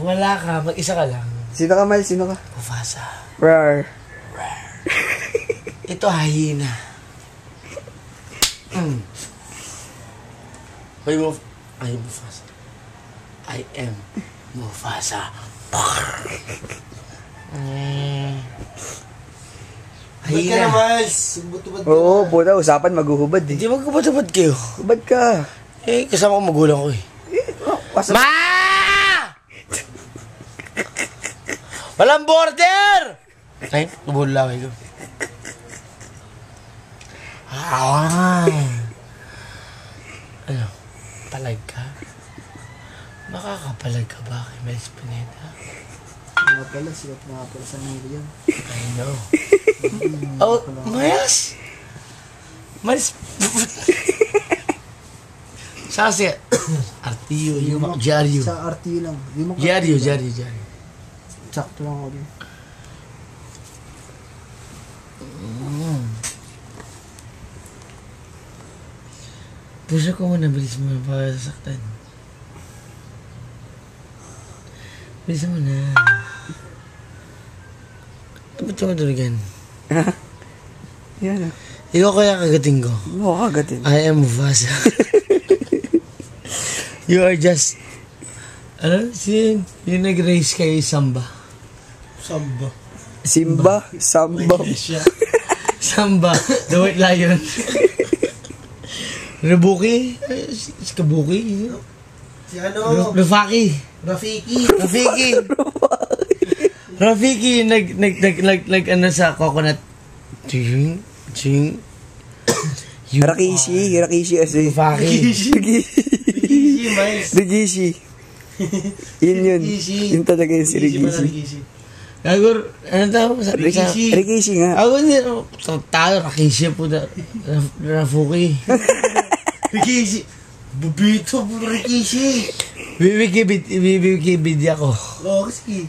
Kung wala ka, mag-isa ka lang. Sino ka, Mal? Sino ka? Mufasa. Rar. Ito, hahina. Mm. Hoy, Muf... Ay, Mufasa. I am Mufasa. Mm. Ba't ka naman? Sumbutubad ka Oo, na. puta, usapan maguhubad eh. Hindi magkabad-abad kayo. Hubad ka. Eh, kasama ko magulang ko eh. Oh, Pasa- Walang border! Ay, lubulaway ko. Ah. Ano? Palag ka? Makakapalag ka ba kay Mel Spinetta? Nga pala, sikat nga pala sa Miriam. I know. oh, Mayas! Mas... Sa kasi... Artiyo, yung Diaryo. Sa RT lang. Mga- Diaryo, Diaryo, Diaryo. Sakto lang ako din. Puso ko muna, bilis mo na para sasaktan. Bilis mo na. Ba't yung matulugan? Yan ah. Ikaw kaya kagating ko. Oo, kagatin. I am Mufasa. you are just... Ano? Sin? Yung nag-race kay Samba. Samba. Simba, Samba. Samba, the white lion. Rebuki? Si si Kabuki? Si ano? Rafaki? Rafiki. Rafiki! Rafiki, nag, nag, nag, nag, nag, ano sa coconut. Ching, ching. You Rakishi, Rakishi kasi. Rafaki. Rikishi, mais. Rikishi. Yun yun. Yun talaga yun si Rikishi Rikishi. Rikishi. Gagur, ano tawag sa Rikishi. Rikishi nga. Ako hindi, oh, sa tayo, Rakishi po da, Raf- Rafuki. Rikishi. Bubito po Rikishi. Wikibid, Wikipedia ko. Oo, sige.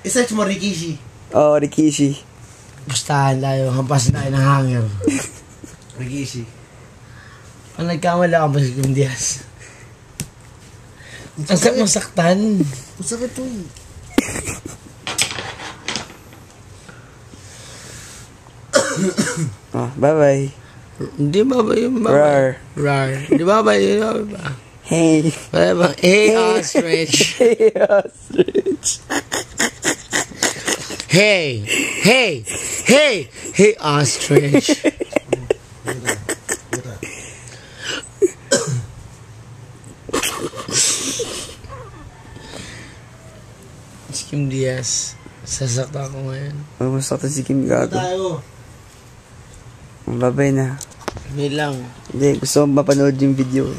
I-search mo Rikishi. Oo, Rikishi. Pustahan tayo, hampas na tayo ng hanger. Rikishi. Ang nagkamali ako ba si Kim Diaz? Ang sakit masaktan. Masakit to eh. Oh, bye-bye. Hindi ba ba yung ba? Rar. Rar. Di ba ba yun? Di ba ba? Hey. Wala bang hey, ostrich. Hey, ostrich. Hey, hey, hey, hey, ostrich. Si Kim Diaz. Sasakta ko ngayon. Mamasaktan si Kim Gago. tayo? Bye-bye na. Hindi lang. Hindi, gusto ko mapanood yung video.